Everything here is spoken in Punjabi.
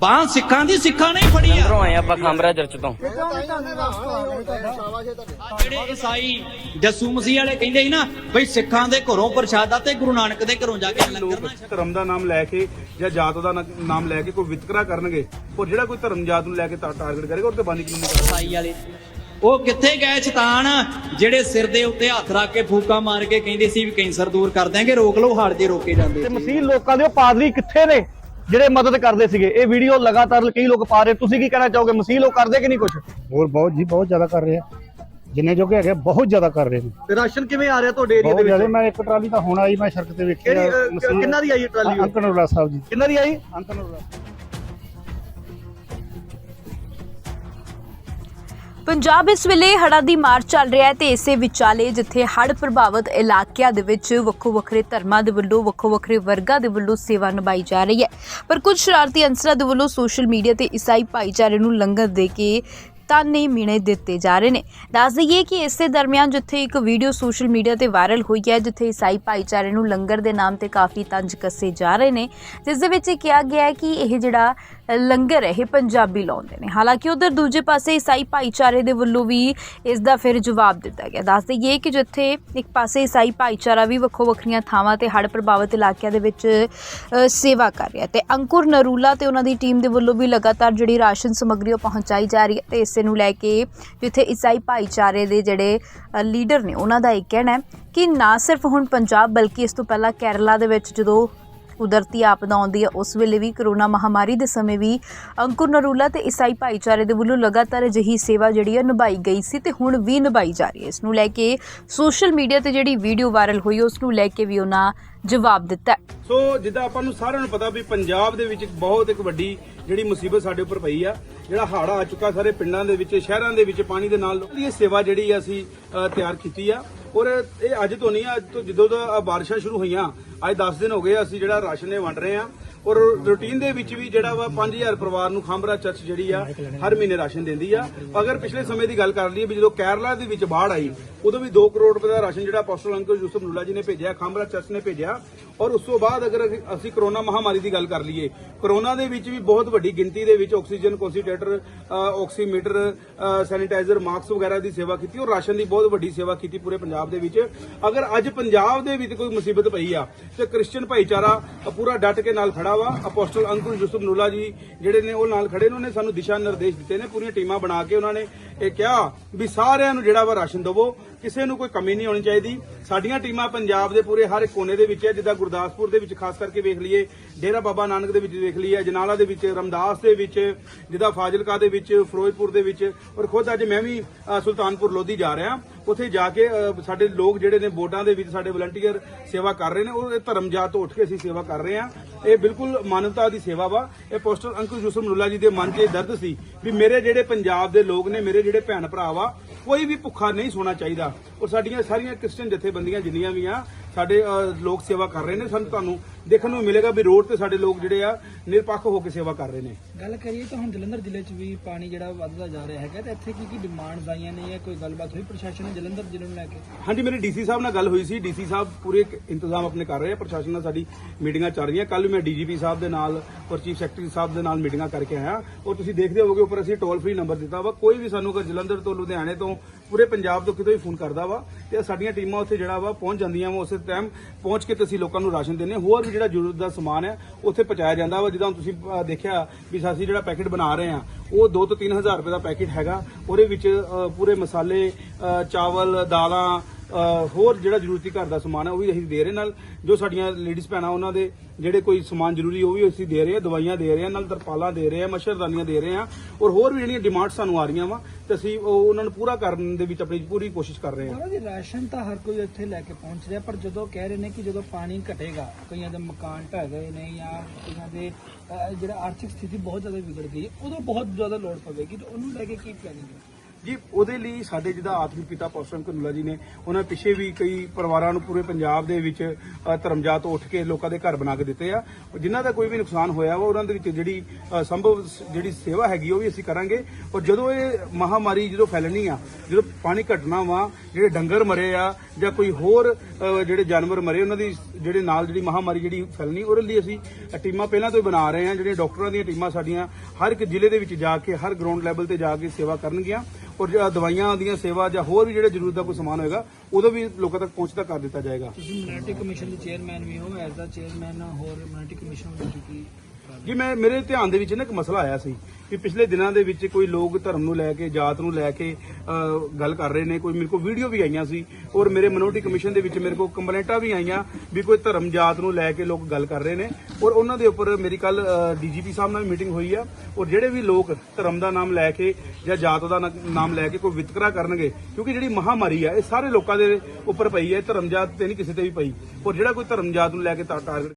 ਬਾਹ ਸਿੱਖਾਂ ਦੀ ਸਿੱਖਾਂ ਨੇ ਹੀ ਫੜੀ ਆ। ਅੰਦਰੋਂ ਆਏ ਆਪਾਂ ਖਾਮਰਾ ਚਰਚ ਤੋਂ। ਆਹ ਜਿਹੜੇ ਈਸਾਈ ਜੱਸੂ ਮਸੀਹ ਵਾਲੇ ਕਹਿੰਦੇ ਸੀ ਨਾ ਬਈ ਸਿੱਖਾਂ ਦੇ ਘਰੋਂ ਪ੍ਰਸ਼ਾਦਾ ਤੇ ਗੁਰੂ ਨਾਨਕ ਦੇ ਘਰੋਂ ਜਾ ਕੇ ਲੰਗਰ ਨਾ ਲੋਕ ਧਰਮ ਦਾ ਨਾਮ ਲੈ ਕੇ ਜਾਂ ਜਾਤ ਦਾ ਨਾ- ਨਾਮ ਲੈ ਕੇ ਕੋਈ ਵਿਤਕਰਾ ਕਰਨਗੇ ਔਰ ਜਿਹੜਾ ਕੋਈ ਧਰਮ ਜਾਤ ਨੂੰ ਲੈ ਕੇ ਟਾਰਗੇਟ ਕਰੇਗਾ ਉਹ ਤੇ ਬੰਦੀ ਕਾਨੂੰਨੀ ਕਾਰਵਾਈ ਈਸਾਈ ਵਾਲੇ। ਉਹ ਕਿੱਥੇ ਗਏ ਸ਼ੈਤਾਨ? ਜਿਹੜੇ ਸਿਰ ਦੇ ਉੱਤੇ ਹੱਥ ਰੱਖ ਕੇ ਫੂਕਾ ਮਾਰ ਕੇ ਕਹਿੰਦੇ ਸੀ ਵੀ ਕੈਂਸਰ ਦੂਰ ਕਰ ਦਿਆਂਗੇ ਰੋਕ ਲਓ ਹਾਲ ਜੇ ਰੋਕੇ ਜਾਂਦੇ ਤੇ ਸੀ। ਮਸੀਹ ਲੋਕਾਂ ਦੇ ਉਹ ਪਾਦਰੀ ਕਿੱਥੇ ਨੇ? ਜਿਹੜੇ ਮਦਦ ਕਰਦੇ ਸੀਗੇ ਇਹ ਵੀਡੀਓ ਲਗਾਤਾਰ ਕਈ ਲੋਕ ਪਾ ਰਹੇ। ਤੁਸੀਂ ਕੀ ਕਹਿਣਾ ਚਾਹੋਗੇ? ਮਸੀਹ ਲੋਕ ਕਰਦੇ ਕਿ ਨਹੀਂ ਕੁਝ ਹੋਰ ਬਹੁਤ ਜੀ ਬਹੁਤ ਜ਼ਿਆਦਾ ਕਰ ਰਹੇ ਆ। ਜਿੰਨੇ ਜੋਗੇ ਹੈਗੇ ਬਹੁਤ ਜ਼ਿਆਦਾ ਕਰ ਰਹੇ ਨੇ। ਤੇ ਰਾਸ਼ਨ ਕਿਵੇਂ ਆ ਰਿਹਾ ਤੁਹਾਡੇ ਏਰੀਆ ਬਹੁਤ ਦੇ ਜ਼ਿਆਦਾ। ਵਿੱਚ ਮੈਂ ਇੱਕ ਟਰਾਲੀ ਤਾਂ ਹੁਣ ਆਈ ਮੈਂ ਸੜਕ ਤੇ ਵੇਖੀ ਕਿਹੜੀ ਕਿੰਨਾ ਦੀ ਆਈ ਇਹ ਟਰਾਲੀ ਉਹ? ਅੰਕਨ ਅਰੋੜਾ ਸਾਹਿਬ ਜੀ। ਕਿੰਨਾ ਦੀ ਆਈ? ਅੰਕਨ ਪੰਜਾਬ ਇਸ ਵੇਲੇ ਹੜ੍ਹਾਂ ਦੀ ਮਾਰ ਚੱਲ ਰਿਹਾ ਹੈ ਤੇ ਇਸੇ ਵਿਚਾਲੇ ਜਿੱਥੇ ਹੜ੍ਹ ਪ੍ਰਭਾਵਿਤ ਇਲਾਕਿਆਂ ਦੇ ਵਿੱਚ ਵੱਖੋ ਵੱਖਰੇ ਧਰਮਾਂ ਦੇ ਵੱਲੋਂ, ਵੱਖੋ ਵੱਖਰੇ ਵਰਗਾਂ ਦੇ ਵੱਲੋਂ ਸੇਵਾ ਨਿਭਾਈ ਜਾ ਰਹੀ ਹੈ। ਪਰ ਕੁਝ ਸ਼ਰਾਰਤੀ ਅੰਸਰਾਂ ਦੇ ਵੱਲੋਂ ਸੋਸ਼ਲ ਮੀਡੀਆ ਤੇ ਈਸਾਈ ਭਾਈਚਾਰੇ ਨੂੰ ਲੰਗਰ ਦੇ ਕੇ ਤਾਨੇ ਮਿਣੇ ਦਿੱਤੇ ਜਾ ਰਹੇ ਨੇ। ਦੱਸ ਦਈਏ ਕਿ ਇਸੇ ਦਰਮਿਆਨ ਜਿੱਥੇ ਇੱਕ ਵੀਡੀਓ ਸੋਸ਼ਲ ਮੀਡੀਆ ਤੇ ਵਾਇਰਲ ਹੋਈ ਹੈ, ਜਿੱਥੇ ਈਸਾਈ ਭਾਈਚਾਰੇ ਨੂੰ ਲੰਗਰ ਦੇ ਨਾਮ ਤੇ ਕਾਫੀ ਤੰਜ ਕੱਸੇ ਜਾ ਰਹੇ ਨੇ, ਜਿਸ ਦੇ ਵਿੱਚ ਇਹ ਕਿਹਾ ਗਿਆ ਹੈ ਕਿ ਇਹ ਜਿਹੜਾ ਲੰਗਰ ਹੈ, ਇਹ ਪੰਜਾਬੀ ਲਾਉਂਦੇ ਨੇ। ਹਾਲਾਂਕਿ ਉਧਰ ਦੂਜੇ ਪਾਸੇ ਈਸਾਈ ਭਾਈਚਾਰੇ ਦੇ ਵੱਲੋਂ ਵੀ ਇਸ ਦਾ ਫਿਰ ਜਵਾਬ ਦਿੱਤਾ ਗਿਆ। ਦੱਸ ਦਈਏ ਕਿ ਜਿੱਥੇ ਇੱਕ ਪਾਸੇ ਈਸਾਈ ਭਾਈਚਾਰਾ ਵੀ ਵੱਖੋ ਵੱਖਰੀਆਂ ਥਾਵਾਂ ਤੇ ਹੜ੍ਹ ਪ੍ਰਭਾਵਿਤ ਇਲਾਕਿਆਂ ਦੇ ਵਿੱਚ ਸੇਵਾ ਕਰ ਰਿਹਾ ਤੇ ਅੰਕੁਰ ਨਰੂਲਾ ਤੇ ਉਹਨਾਂ ਦੀ ਟੀਮ ਦੇ ਵੱਲੋਂ ਵੀ ਲਗਾਤਾਰ ਜਿਹੜੀ ਰਾਸ਼ਨ ਸਮੱਗਰੀ ਉਹ ਪਹੁੰਚਾਈ ਜਾ ਰਹੀ ਹੈ ਤੇ ਇਸੇ ਨੂੰ ਲੈ ਕੇ ਜਿੱਥੇ ਈਸਾਈ ਭਾਈਚਾਰੇ ਦੇ ਜਿਹੜੇ ਲੀਡਰ ਨੇ, ਉਹਨਾਂ ਦਾ ਇਹ ਕਹਿਣਾ ਹੈ ਕਿ ਨਾ ਸਿਰਫ ਹੁਣ ਪੰਜਾਬ ਬਲਕਿ ਇਸ ਤੋਂ ਪਹਿਲਾਂ ਕੇਰਲਾ ਦੇ ਵਿੱਚ ਜਦੋਂ ਕੁਦਰਤੀ ਆਪਦਾ ਆਉਂਦੀ ਹੈ, ਉਸ ਵੇਲੇ ਵੀ ਕਰੋਨਾ ਮਹਾਮਾਰੀ ਦੇ ਸਮੇਂ ਵੀ ਅੰਕੁਰ ਨਰੂਲਾ ਤੇ ਈਸਾਈ ਭਾਈਚਾਰੇ ਦੇ ਵੱਲੋਂ ਲਗਾਤਾਰ ਅਜਿਹੀ ਸੇਵਾ ਜਿਹੜੀ ਹੈ ਨਿਭਾਈ ਗਈ ਸੀ ਤੇ ਹੁਣ ਵੀ ਨਿਭਾਈ ਜਾ ਰਹੀ ਹੈ। ਇਸ ਨੂੰ ਲੈ ਕੇ ਸੋਸ਼ਲ ਮੀਡੀਆ ਤੇ ਜਿਹੜੀ ਵੀਡੀਓ ਵਾਇਰਲ ਹੋਈ, ਉਸ ਨੂੰ ਲੈ ਕੇ ਵੀ ਉਹਨਾਂ ਜਵਾਬ ਦਿੱਤਾ ਹੈ। ਸੋ ਜਿੱਦਾਂ ਆਪਾਂ ਨੂੰ ਸਾਰਿਆਂ ਨੂੰ ਪਤਾ ਵੀ ਪੰਜਾਬ ਦੇ ਵਿੱਚ ਇੱਕ ਬਹੁਤ ਇੱਕ ਵੱਡੀ ਜਿਹੜੀ ਮੁਸੀਬਤ ਸਾਡੇ ਉੱਪਰ ਪਈ ਆ ਜਿਹੜਾ ਹੜ੍ਹ ਆ ਚੁੱਕਾ ਸਾਰੇ ਪਿੰਡਾਂ ਦੇ ਵਿੱਚ ਸ਼ਹਿਰਾਂ ਦੇ ਵਿੱਚ ਪਾਣੀ ਦੇ ਨਾਲ ਇਹ ਸੇਵਾ ਜਿਹੜੀ ਅਸੀਂ ਅ, ਤਿਆਰ ਕੀਤੀ ਆ। ਔਰ ਇਹ ਅੱਜ ਤੋਂ ਨਹੀਂ ਆ, ਅੱਜ ਤੋਂ ਜਦੋਂ ਦਾ ਬਾਰਿਸ਼ਾਂ ਸ਼ੁਰੂ ਹੋਈਆਂ ਅੱਜ 10 ਦਿਨ ਹੋ ਗਏ ਅਸੀਂ ਜਿਹੜਾ ਰਾਸ਼ਨ ਇਹ ਵੰਡ ਰਹੇ ਆ। ਔਰ ਰੂਟੀਨ ਦੇ ਵਿੱਚ ਵੀ ਜਿਹੜਾ ਵਾ 5000 ਪਰਿਵਾਰ ਨੂੰ ਖਾਮਰਾ ਚਰਚ ਜਿਹੜੀ ਆ ਹਰ ਮਹੀਨੇ ਰਾਸ਼ਨ ਦਿੰਦੀ ਆ। ਅਗਰ ਪਿਛਲੇ ਸਮੇਂ ਦੀ ਗੱਲ ਕਰ ਲਈਏ ਵੀ ਜਦੋਂ ਕੇਰਲਾ ਦੇ ਵਿੱਚ ਬਾੜ ਆਈ ਉਦੋਂ ਵੀ 2 ਕਰੋੜ ਰੁਪਏ ਦਾ ਰਾਸ਼ਨ ਜਿਹੜਾ ਪੋਸਟਲ ਅੰਕਲ ਯੂਸਫ ਨੂਲਾ ਜੀ ਨੇ ਭੇਜਿਆ ਖਾਮਰਾ ਚਰਚ ਨੇ ਭੇਜਿਆ। ਔਰ ਉਸ ਤੋਂ ਬਾਅਦ ਅਗਰ ਅਸੀਂ- ਅਸੀਂ ਕਰੋਨਾ ਮਹਾਮਾਰੀ ਦੀ ਗੱਲ ਕਰ ਲਈਏ, ਕਰੋਨਾ ਦੇ ਵਿੱਚ ਵੀ ਬਹੁਤ ਵੱਡੀ ਗਿਣਤੀ ਦੇ ਵਿੱਚ oxygen concentrator oximeter sanitiser mask ਵਗੈਰਾ ਦੀ ਸੇਵਾ ਕੀਤੀ, ਔਰ ਰਾਸ਼ਨ ਦੀ ਬਹੁਤ ਵੱਡੀ ਸੇਵਾ ਕੀਤੀ ਪੂਰੇ ਪੰਜਾਬ ਦੇ ਵਿੱਚ। ਅਗਰ ਅੱਜ ਪੰਜਾਬ ਦੇ ਵਿੱਚ ਕੋਈ ਮੁਸੀਬਤ ਪਈ ਆ, ਤੇ ਕ੍ਰਿਸਚੀਅਨ ਭਾਈਚਾਰਾ ਪੂਰਾ ਡਟ ਕੇ ਨਾਲ ਖੜਾ ਵਾ। ਅਪੋਸਟਲ ਅੰਕਲ ਯੂਸਫ ਨੂਲਾ ਜੀ ਜਿਹੜੇ ਨੇ ਉਹ ਨਾਲ ਖੜੇ ਨੇ, ਉਹਨੇ ਸਾਨੂੰ ਦਿਸ਼ਾ ਨਿਰਦੇਸ਼ ਦਿੱਤੇ ਨੇ, ਪੂਰੀਆਂ ਟੀਮਾਂ ਬਣਾ ਕੇ ਉਹਨਾਂ ਨੇ ਇਹ ਕਿਹਾ ਵੀ ਸਾਰਿਆਂ ਨੂੰ ਜਿਹੜਾ ਵਾ ਰਾਸ਼ਨ ਦਵੋ। ਕਿਸੇ ਨੂੰ ਕੋਈ ਕਮੀ ਨਹੀਂ ਹੋਣੀ ਚਾਹੀਦੀ। ਸਾਡੀਆਂ ਟੀਮਾਂ ਪੰਜਾਬ ਦੇ ਪੂਰੇ ਹਰ ਇੱਕ ਕੋਨੇ ਦੇ ਵਿੱਚ ਹੈ, ਜਿੱਦਾਂ ਗੁਰਦਾਸਪੁਰ ਦੇ ਵਿੱਚ ਖਾਸ ਕਰਕੇ ਵੇਖ ਲਈਏ, ਡੇਰਾ ਬਾਬਾ ਨਾਨਕ ਦੇ ਵਿੱਚ ਵੇਖ ਲਈਏ ਜਨਾਲਾ ਦੇ ਵਿੱਚ, ਰਮਦਾਸ ਦੇ ਵਿੱਚ, ਜਿੱਦਾਂ ਫਾਜ਼ਿਲਕਾ ਦੇ ਵਿੱਚ, ਫਿਰੋਜ਼ਪੁਰ ਦੇ ਵਿੱਚ, ਔਰ ਖੁਦ ਅੱਜ ਮੈਂ ਵੀ ਸੁਲਤਾਨਪੁਰ ਲੋਧੀ ਜਾ ਰਿਹਾ। ਉੱਥੇ ਜਾ ਕੇ ਸਾਡੇ ਲੋਕ ਜਿਹੜੇ ਨੇ ਵੋਟਾਂ ਦੇ ਵਿੱਚ ਸਾਡੇ ਵਲੰਟੀਅਰ ਸੇਵਾ ਕਰ ਰਹੇ ਨੇ, ਉਹ ਧਰਮ ਜਾਤ ਤੋਂ ਉੱਠ ਕੇ ਅਸੀਂ ਸੇਵਾ ਕਰ ਰਹੇ ਹਾਂ। ਇਹ ਬਿਲਕੁਲ ਮਾਨਵਤਾ ਦੀ ਸੇਵਾ ਵਾ। ਇਹ ਪੋਸਟਰ ਅੰਕੁਸ਼ ਯੂਸਫ ਨੂਲਾ ਜੀ ਦੇ ਮਨ 'ਚ ਇਹ ਦਰਦ ਸੀ ਵੀ ਮੇਰੇ ਜਿਹੜੇ ਪੰਜਾਬ ਦੇ ਲੋਕ ਨੇ, ਮੇਰੇ ਜਿਹੜੇ ਭੈਣ ਭਰਾ ਵਾ ਕੋਈ ਵੀ ਭੁੱਖਾ ਨਹੀਂ ਸੋਣਾ ਚਾਹੀਦਾ। ਔਰ ਸਾਡੀਆਂ ਸਾਰੀਆਂ ਕ੍ਰਿਸਚੀਅਨ ਜਥੇਬੰਦੀਆਂ ਜਿੰਨੀਆਂ ਵੀ ਆ ਸਾਡੇ ਲੋਕ ਸੇਵਾ ਕਰ ਰਹੇ ਨੇ ਸਾਨੂੰ ਤੁਹਾਨੂੰ ਦੇਖਣ ਨੂੰ ਮਿਲੇਗਾ ਵੀ ਰੋਡ ਤੇ ਸਾਡੇ ਲੋਕ ਜਿਹੜੇ ਆ ਨਿਰਪੱਖ ਹੋ ਕੇ ਸੇਵਾ ਕਰ ਰਹੇ ਨੇ। ਗੱਲ ਕਰੀਏ ਤਾਂ ਹੁਣ ਜਲੰਧਰ ਜ਼ਿਲ੍ਹੇ 'ਚ ਵੀ ਪਾਣੀ ਜਿਹੜਾ ਵੱਧਦਾ ਜਾ ਰਿਹਾ ਹੈਗਾ ਤੇ ਇੱਥੇ ਕੀ ਕੀ ਡਿਮਾਂਡਸ ਆਈਆਂ ਨੇ ਜਾਂ ਕੋਈ ਗੱਲਬਾਤ ਹੋਈ ਪ੍ਰਸ਼ਾਸਨ ਨੇ ਜਲੰਧਰ ਜ਼ਿਲ੍ਹੇ ਨੂੰ ਲੈ ਕੇ? ਹਾਂਜੀ ਮੇਰੀ ਡੀਸੀ ਸਾਹਿਬ ਨਾਲ ਗੱਲ ਹੋਈ ਸੀ। ਡੀਸੀ ਸਾਹਿਬ ਪੂਰੇ ਇੰਤਜ਼ਾਮ ਆਪਣੇ ਕਰ ਰਹੇ ਆ। ਪ੍ਰਸ਼ਾਸਨ ਨਾਲ ਸਾਡੀ ਮੀਟਿੰਗਾਂ ਚੱਲ ਰਹੀਆਂ। ਕੱਲ ਮੈਂ ਡੀਜੀਪੀ ਸਾਹਿਬ ਦੇ ਨਾਲ ਔਰ ਚੀਫ ਸੈਕਟਰੀ ਸਾਹਿਬ ਦੇ ਨਾਲ ਮੀਟਿੰਗਾਂ ਕਰਕੇ ਆਇਆ। ਔਰ ਤੁਸੀਂ ਦੇਖਦੇ ਹੋਵੋਗੇ, ਉੱਪਰ ਅਸੀਂ ਟੋਲ ਫ੍ਰੀ ਨੰਬਰ ਦਿੱਤਾ ਵਾ। ਕੋਈ ਵੀ ਸਾਨੂੰ ਅਗਰ ਜਲੰਧਰ ਤੋਂ, ਲੁਧਿਆਣੇ ਤੋਂ, ਪੂਰੇ ਪੰਜਾਬ ਤੋਂ ਕਿਤੋਂ ਵੀ ਫੋਨ ਕਰਦਾ ਵਾ ਤੇ ਸਾਡੀਆਂ ਟੀਮਾਂ ਉੱਥੇ ਜਿਹੜਾ ਵਾ ਪਹੁੰਚ ਜਾਂਦੀਆਂ ਵਾ, ਉਸੇ ਟਾਈਮ ਪਹੁੰਚ ਕੇ ਤੇ ਅਸੀਂ ਲੋਕਾਂ ਨੂੰ ਰਾਸ਼ਨ ਦਿੰਦੇ ਹਾਂ। ਹੋਰ ਵੀ ਜਿਹੜਾ ਜ਼ਰੂਰਤ ਦਾ ਸਮਾਨ ਹੈ, ਉੱਥੇ ਪਹੁੰਚਾਇਆ ਜਾਂਦਾ ਵਾ। ਜਿੱਦਾਂ ਹੁਣ ਤੁਸੀਂ ਦੇਖਿਆ ਵੀ ਅਸੀਂ ਜਿਹੜਾ ਪੈਕੇਟ ਬਣਾ ਰਹੇ ਆ ਉਹ 2 ਤੋਂ 3000 ਰੁਪਏ ਦਾ ਪੈਕੇਟ ਹੈਗਾ। ਉਹਦੇ ਵਿੱਚ ਪੂਰੇ ਮਸਾਲੇ ਚਾਵਲ, ਦਾਲਾਂ ਹੋਰ ਜਿਹੜਾ ਜ਼ਰੂਰਤੀ ਘਰ ਦਾ ਸਮਾਨ ਹੈ, ਉਹ ਵੀ ਅਸੀਂ ਦੇ ਰਹੇ ਨਾਲ ਜੋ ਸਾਡੀਆਂ ਲੇਡੀਜ਼ ਭੈਣਾਂ, ਉਹਨਾਂ ਦੇ ਜਿਹੜੇ ਕੋਈ ਸਮਾਨ ਜ਼ਰੂਰੀ, ਉਹ ਵੀ ਅਸੀਂ ਦੇ ਰਹੇ ਹਾਂ, ਦਵਾਈਆਂ ਦੇ ਰਹੇ ਹਾਂ, ਨਾਲ ਤਰਪਾਲਾਂ ਦੇ ਰਹੇ ਹਾਂ, ਮੱਛਰਦਾਨੀਆਂ ਦੇ ਰਹੇ ਹਾਂ। ਔਰ ਹੋਰ ਵੀ ਜਿਹੜੀਆਂ ਡਿਮਾਂਡ ਸਾਨੂੰ ਆ ਰਹੀਆਂ ਵਾ, ਤੇ ਅਸੀਂ ਉਹ ਉਹਨਾਂ ਨੂੰ ਪੂਰਾ ਕਰਨ ਦੇ ਵਿੱਚ ਆਪਣੀ ਪੂਰੀ ਕੋਸ਼ਿਸ਼ ਕਰ ਰਹੇ ਹਾਂ। ਜੀ, ਰਾਸ਼ਨ ਤਾਂ ਹਰ ਕੋਈ ਇੱਥੇ ਲੈ ਕੇ ਪਹੁੰਚ ਰਿਹਾ, ਪਰ ਜਦੋਂ ਕਹਿ ਰਹੇ ਨੇ ਕਿ ਜਦੋਂ ਪਾਣੀ ਘਟੇਗਾ, ਕਈਆਂ ਦੇ ਮਕਾਨ ਢਹਿ ਗਏ ਨੇ ਜਾਂ ਕਈਆਂ ਦੇ ਜਿਹੜਾ ਆਰਥਿਕ ਸਥਿਤੀ ਬਹੁਤ ਜ਼ਿਆਦਾ ਵਿਗੜ ਗਈ ਹੈ ਉਦੋਂ ਬਹੁਤ ਜ਼ਿਆਦਾ ਲੋੜ ਪਵੇਗੀ, ਤਾਂ ਉਹਨੂੰ ਲੈ ਕੇ ਕੀ ਪਲੈਨਿੰਗ ਹੈ? ਜੀ ਉਹਦੇ ਲਈ ਸਾਡੇ ਜਿਹਦਾ ਆਤਮਿਕ ਪਿਤਾ ਪੌਸਮ ਕਨੂਲਾ ਜੀ ਨੇ ਉਹਨਾਂ ਪਿੱਛੇ ਵੀ ਕਈ ਪਰਿਵਾਰਾਂ ਨੂੰ ਪੂਰੇ ਪੰਜਾਬ ਦੇ ਵਿੱਚ ਅ, ਧਰਮਜਾਤ ਉੱਠ ਕੇ ਲੋਕਾਂ ਦੇ ਘਰ ਬਣਾ ਕੇ ਦਿੱਤੇ ਆ। ਜਿਨ੍ਹਾਂ ਦਾ ਕੋਈ ਵੀ ਨੁਕਸਾਨ ਹੋਇਆ ਵਾ ਉਹਨਾਂ ਦੇ ਵਿੱਚ ਜਿਹੜੀ ਸੰਭਵ ਜਿਹੜੀ ਸੇਵਾ ਹੈਗੀ ਉਹ ਵੀ ਅਸੀਂ ਕਰਾਂਗੇ। ਔਰ ਜਦੋਂ ਇਹ ਮਹਾਮਾਰੀ ਜਦੋਂ ਫੈਲਣੀ ਆ ਜਦੋਂ ਪਾਣੀ ਘਟਣਾ ਵਾ ਜਿਹੜੇ ਡੰਗਰ ਮਰੇ ਆ ਜਾਂ ਕੋਈ ਹੋਰ ਜਿਹੜੇ ਜਾਨਵਰ ਮਰੇ ਉਹਨਾਂ ਦੀ ਜਿਹੜੇ ਨਾਲ ਜਿਹੜੀ ਮਹਾਮਾਰੀ ਜਿਹੜੀ ਫੈਲਣੀ ਉਹਦੇ ਲਈ ਅਸੀਂ ਟੀਮਾਂ ਪਹਿਲਾਂ ਤੋਂ ਹੀ ਬਣਾ ਰਹੇ ਹਾਂ ਜਿਹੜੀਆਂ ਡਾਕਟਰਾਂ ਦੀਆਂ ਟੀਮਾਂ ਸਾਡੀਆਂ ਹਰ ਇੱਕ ਜ਼ਿਲ੍ਹੇ ਦੇ ਵਿੱਚ ਜਾ ਕੇ ਹਰ ਗਰਾਊਂਡ ਲੈਵਲ ਤੇ ਜਾ ਕੇ ਸੇਵਾ ਕਰਨਗੀਆਂ। ਔਰ ਜਿਹੜਾ ਦਵਾਈਆਂ ਦੀਆਂ ਸੇਵਾ ਜਾਂ ਹੋਰ ਵੀ ਜਿਹੜੇ ਜ਼ਰੂਰਤ ਦਾ ਕੋਈ ਸਮਾਨ ਹੋਏਗਾ, ਉਦੋਂ ਵੀ ਲੋਕਾਂ ਤੱਕ ਪਹੁੰਚਦਾ ਕਰ ਦਿੱਤਾ ਜਾਏਗਾ। ਤੁਸੀਂ ਮਿਊਨਿਟੀ ਕਮਿਸ਼ਨ ਦੇ ਚੇਅਰਮੈਨ ਵੀ ਹੋ ਐਜ਼ ਦਾ ਚੇਅਰਮੈਨ ਹੋਰ ਮਿਊਨਿਟੀ ਕਮਿਸ਼ਨ ਵਿੱਚ ਕੀ ਜੀ ਮੈਂ ਮੇਰੇ ਧਿਆਨ ਦੇ ਵਿੱਚ ਨਾ ਇੱਕ ਮਸਲਾ ਆਇਆ ਸੀ ਕਿ ਪਿਛਲੇ ਦਿਨਾਂ ਦੇ ਵਿੱਚ ਕੋਈ ਲੋਕ ਧਰਮ ਨੂੰ ਲੈ ਕੇ ਜਾਤ ਨੂੰ ਲੈ ਕੇ ਅ, ਗੱਲ ਕਰ ਰਹੇ ਨੇ ਕੋਈ ਮੇਰੇ ਕੋਲ ਵੀਡੀਓ ਵੀ ਆਈਆਂ ਸੀ ਔਰ ਮੇਰੇ ਮਿਨੋਰਟੀ ਕਮਿਸ਼ਨ ਦੇ ਵਿੱਚ ਮੇਰੇ ਕੋਲ ਕੰਪਲੇਂਟਾਂ ਵੀ ਆਈਆਂ ਵੀ ਕੋਈ ਧਰਮ ਜਾਤ ਨੂੰ ਲੈ ਕੇ ਲੋਕ ਗੱਲ ਕਰ ਰਹੇ ਨੇ ਔਰ ਉਹਨਾਂ ਦੇ ਉੱਪਰ ਮੇਰੀ ਕੱਲ ਡੀਜੀਪੀ ਸਾਹਿਬ ਨਾਲ ਮੀਟਿੰਗ ਹੋਈ ਆ ਔਰ ਜਿਹੜੇ ਵੀ ਲੋਕ ਧਰਮ ਦਾ ਨਾਮ ਲੈ ਕੇ ਜਾਂ ਜਾਤ ਦਾ ਨਾ- ਨਾਮ ਲੈ ਕੇ ਕੋਈ ਵਿਤਕਰਾ ਕਰਨਗੇ ਕਿਉਂਕਿ ਜਿਹੜੀ ਮਹਾਮਾਰੀ ਆ ਇਹ ਸਾਰੇ ਲੋਕਾਂ ਦੇ ਉੱਪਰ ਪਈ ਹੈ ਧਰਮ ਜਾਤ ਤੇ ਨਹੀਂ ਕਿਸੇ ਤੇ ਵੀ ਪਈ ਔਰ ਜਿਹੜਾ ਕੋਈ ਧਰਮ ਜਾਤ ਨੂੰ ਲੈ ਕੇ ਟਾਰਗੇਟ